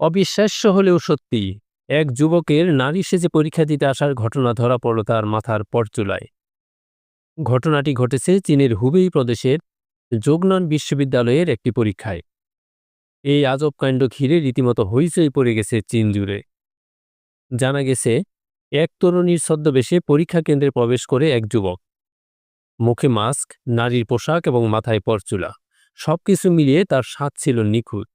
অবিশ্বাস্য হলেও সত্যি, এক যুবকের নারী সেজে পরীক্ষা দিতে আসার ঘটনা ধরা পড়ল তার মাথার পরচুলায়। ঘটনাটি ঘটেছে চীনের হুবেই প্রদেশের যোগনান বিশ্ববিদ্যালয়ের একটি পরীক্ষায়। এই আজব কাণ্ড ঘিরে রীতিমতো হইচই পড়ে গেছে চীন জুড়ে। জানা গেছে, এক তরুণীর ছদ্মবেশে পরীক্ষা কেন্দ্রে প্রবেশ করে এক যুবক। মুখে মাস্ক, নারীর পোশাক এবং মাথায় পরচুলা, সবকিছু মিলিয়ে তার স্বাদ ছিল নিখুঁত।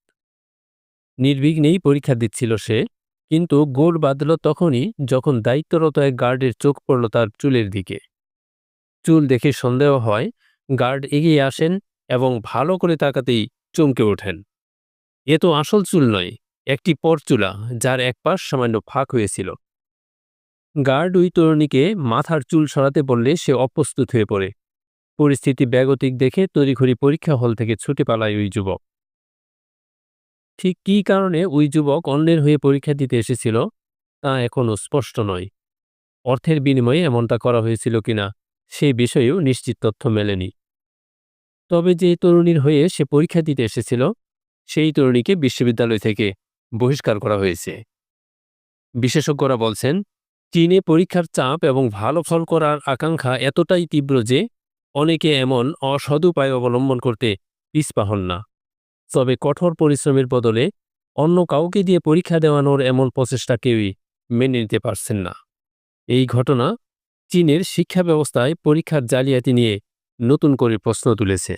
নির্বিঘ্নেই পরীক্ষা দিচ্ছিল সে, কিন্তু গোল বাঁধল তখনই যখন দায়িত্বরত এক গার্ডের চোখ পড়ল তার চুলের দিকে। চুল দেখে সন্দেহ হয়, গার্ড এগিয়ে আসেন এবং ভালো করে তাকাতেই চমকে ওঠেন। এ তো আসল চুল নয়, একটি পরচুলা যার এক পাশ সামান্য ফাঁক হয়েছিল। গার্ড ওই তরুণীকে মাথার চুল সরাতে বললে সে অপ্রস্তুত হয়ে পড়ে। পরিস্থিতি ব্যাগতিক দেখে তড়িঘড়ি পরীক্ষা হল থেকে ছুটে পালায় ওই যুবক। ঠিক কী কারণে ওই যুবক অন্যের হয়ে পরীক্ষা দিতে এসেছিল, তা এখনও স্পষ্ট নয়। অর্থের বিনিময়ে এমনটা করা হয়েছিল কিনা সেই বিষয়েও নিশ্চিত তথ্য মেলেনি। তবে যে তরুণীর হয়ে সে পরীক্ষা দিতে এসেছিল, সেই তরুণীকে বিশ্ববিদ্যালয় থেকে বহিষ্কার করা হয়েছে। বিশেষজ্ঞরা বলছেন, চীনে পরীক্ষার চাপ এবং ভালো ফল করার আকাঙ্ক্ষা এতটাই তীব্র যে, অনেকে এমন অসদুপায় অবলম্বন করতে পিছপা হন না। তবে কঠোর পরিশ্রমের বদলে অন্য কাউকে দিয়ে পরীক্ষা দেওয়ানোর এমন প্রচেষ্টা কেউই মেনে নিতে পারছেন না। এই ঘটনা চীনের শিক্ষা ব্যবস্থায় পরীক্ষার জালিয়াতি নিয়ে নতুন করে প্রশ্ন তুলেছে।